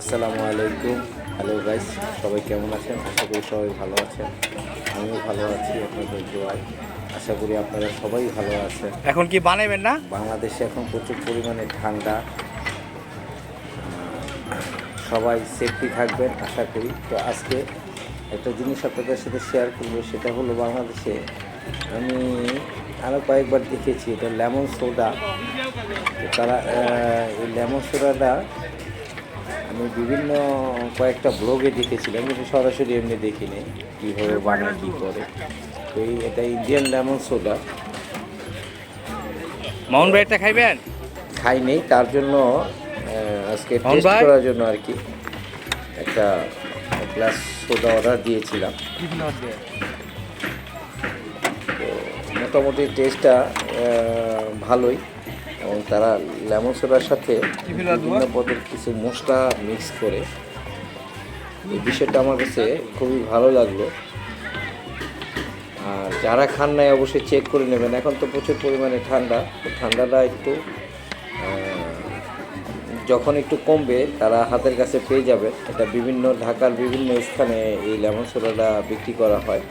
আসসালামু আলাইকুম। Hello guys সবাই কেমন আছেন? আশা করি সবাই ভালো আছেন। আমিও ভালো আছি আপনাদের দোয়ায়। আশা করি আপনারা সবাই ভালো আছেন। এখন কি বানাবেন না? বাংলাদেশে এখন প্রচুর পরিমাণে ঠান্ডা। সবাই সেফটি থাকবেন আশা করি। তো আজকে একটা জিনিস আপনাদের সাথে শেয়ার করব সেটা হলো বাংলাদেশে আমি আরও কয়েকবার দেখেছি এটা লেমন সোডা। তো তারা এই লেমন সোডাটা আমি বিভিন্ন কয়েকটা ব্লগে দেখেছিলাম কিন্তু সরাসরি এমনি দেখিনি কীভাবে বানায় কী করে। তো এই এটা ইন্ডিয়ান লেমন সোডা মাউন ভাইটা খাইবেন? খাই নেই তার জন্য আজকে টেস্ট করার জন্য আর কি একটা গ্লাস সোডা অর্ডার দিয়েছিলাম। মোটামুটি টেস্টটা ভালোই। এবং তারা লেমন সোডার সাথে বিভিন্ন পদের কিছু মশলা মিক্স করে। এই বিষয়টা আমার কাছে খুবই ভালো লাগল। আর যারা খান নাই অবশ্যই চেক করে নেবেন। এখন তো প্রচুর পরিমাণে ঠান্ডা। তো ঠান্ডাটা একটু যখন একটু কমবে তারা হাতের কাছে পেয়ে যাবে। এটা বিভিন্ন ঢাকার বিভিন্ন স্থানে এই লেমন সোডাটা বিক্রি করা হয়।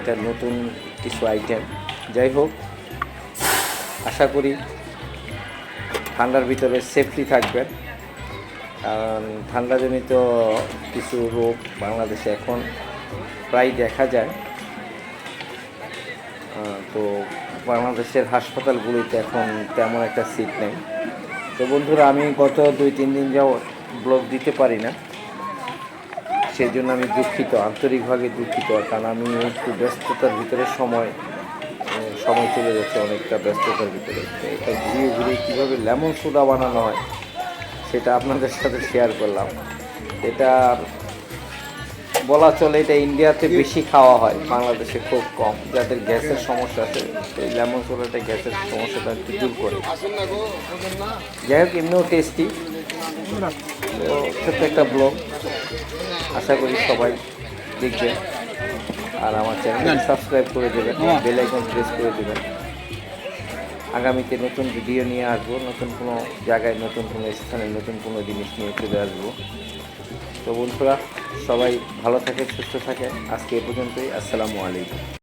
এটা নতুন কিছু আইটেম যাই হোক আশা করি ঠান্ডার ভিতরে সেফটি থাকবেন। কারণ ঠান্ডাজনিত কিছু রোগ বাংলাদেশে এখন প্রায় দেখা যায়। তো বাংলাদেশের হাসপাতালগুলিতে এখন তেমন একটা সিট নেই। তো বন্ধুরা, আমি গত দুই, তিন দিন যাও ব্লগ দিতে পারি না। সেই জন্য আমি দুঃখিত, আন্তরিকভাবে দুঃখিত, কারণ আমি একটু ব্যস্ততার ভিতরে সময় সময় চলে যাচ্ছে, অনেকটা ব্যস্ততার ভিতরে। এটা ঘুরিয়ে ঘুরিয়ে কীভাবে লেমন সোডা বানানো হয়, সেটা আপনাদের সাথে শেয়ার করলাম। এটা বলা চলে, এটা ইন্ডিয়াতে বেশি খাওয়া হয়, বাংলাদেশে খুব কম। যাদের গ্যাসের সমস্যা আছে এই লেমন সোডাটা গ্যাসের সমস্যাটা একটু দূর করে। যাই হোক, এমনিও টেস্টি তো একটা ব্লগ আশা করি সবাই দেখবেন। আর আমার চ্যানেল সাবস্ক্রাইব করে দেবেন বেল আইকন প্রেস করে দেবেন। আগামীতে নতুন ভিডিও নিয়ে আসব নতুন কোনো জায়গায় নতুন কোনো স্থানে নতুন কোনো জিনিস নিয়ে চলে আসব। তো বন্ধুরা সবাই ভালো থাকে সুস্থ থাকে আজকে এ পর্যন্তই আসসালামু আলাইকুম।